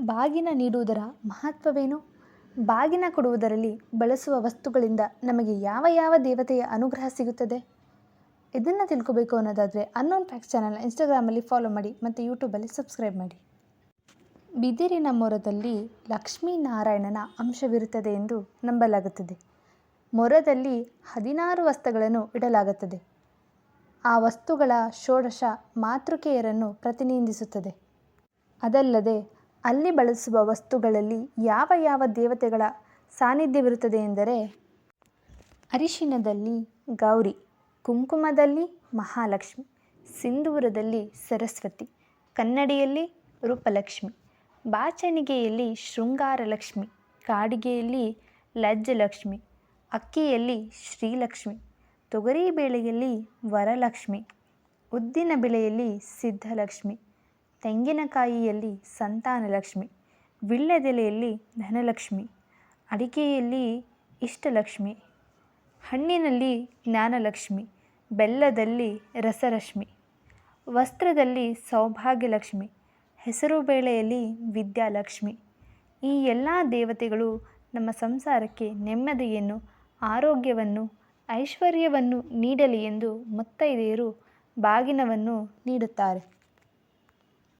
ಬಾಗಿನ ನೀಡುವುದರ ಮಹತ್ವವೇನು? ಬಾಗಿನ ಕೊಡುವುದರಲ್ಲಿ ಬಳಸುವ ವಸ್ತುಗಳಿಂದ ನಮಗೆ ಯಾವ ಯಾವ ದೇವತೆಯ ಅನುಗ್ರಹ ಸಿಗುತ್ತದೆ? ಇದನ್ನು ತಿಳ್ಕೊಬೇಕು ಅನ್ನೋದಾದರೆ ಅನ್ನೋನ್ ಫ್ಯಾಕ್ಸ್ ಚಾನಲ್ನ ಇನ್ಸ್ಟಾಗ್ರಾಮಲ್ಲಿ ಫಾಲೋ ಮಾಡಿ ಮತ್ತು ಯೂಟ್ಯೂಬಲ್ಲಿ ಸಬ್ಸ್ಕ್ರೈಬ್ ಮಾಡಿ. ಬಿದಿರಿನ ಮೊರದಲ್ಲಿ ಲಕ್ಷ್ಮೀನಾರಾಯಣನ ಅಂಶವಿರುತ್ತದೆ ಎಂದು ನಂಬಲಾಗುತ್ತದೆ. ಮೊರದಲ್ಲಿ ಹದಿನಾರು ವಸ್ತುಗಳನ್ನು ಇಡಲಾಗುತ್ತದೆ. ಆ ವಸ್ತುಗಳ ಷೋಡಶ ಮಾತೃಕೆಯರನ್ನು ಪ್ರತಿನಿಧಿಸುತ್ತದೆ. ಅದಲ್ಲದೆ ಅಲ್ಲಿ ಬಳಸುವ ವಸ್ತುಗಳಲ್ಲಿ ಯಾವ ಯಾವ ದೇವತೆಗಳ ಸಾನ್ನಿಧ್ಯವಿರುತ್ತದೆ ಎಂದರೆ ಅರಿಶಿಣದಲ್ಲಿ ಗೌರಿ, ಕುಂಕುಮದಲ್ಲಿ ಮಹಾಲಕ್ಷ್ಮಿ, ಸಿಂಧೂರದಲ್ಲಿ ಸರಸ್ವತಿ, ಕನ್ನಡಿಯಲ್ಲಿ ರೂಪಲಕ್ಷ್ಮಿ, ಬಾಚಣಿಗೆಯಲ್ಲಿ ಶೃಂಗಾರಲಕ್ಷ್ಮಿ, ಕಾಡಿಗೆಯಲ್ಲಿ ಲಜ್ಜಲಕ್ಷ್ಮಿ, ಅಕ್ಕಿಯಲ್ಲಿ ಶ್ರೀಲಕ್ಷ್ಮಿ ತೊಗರಿಬೇಳೆಯಲ್ಲಿ ವರಲಕ್ಷ್ಮಿ, ಉದ್ದಿನ ಬೆಳೆಯಲ್ಲಿ ಸಿದ್ಧಲಕ್ಷ್ಮಿ ತೆಂಗಿನಕಾಯಿಯಲ್ಲಿ ಸಂತಾನಲಕ್ಷ್ಮಿ ವೀಳ್ಯದೆಲೆಯಲ್ಲಿ ಧನಲಕ್ಷ್ಮಿ, ಅಡಿಕೆಯಲ್ಲಿ ಇಷ್ಟಲಕ್ಷ್ಮಿ, ಹಣ್ಣಿನಲ್ಲಿ ಜ್ಞಾನಲಕ್ಷ್ಮಿ, ಬೆಲ್ಲದಲ್ಲಿ ರಸರಶ್ಮಿ, ವಸ್ತ್ರದಲ್ಲಿ ಸೌಭಾಗ್ಯಲಕ್ಷ್ಮಿ ಹೆಸರುಬೇಳೆಯಲ್ಲಿ ವಿದ್ಯಾಲಕ್ಷ್ಮಿ. ಈ ಎಲ್ಲ ದೇವತೆಗಳು ನಮ್ಮ ಸಂಸಾರಕ್ಕೆ ನೆಮ್ಮದಿಯನ್ನು, ಆರೋಗ್ಯವನ್ನು, ಐಶ್ವರ್ಯವನ್ನು ನೀಡಲಿ ಎಂದು ಮುತ್ತೈದೆಯರು ಬಾಗಿನವನ್ನು ನೀಡುತ್ತಾರೆ.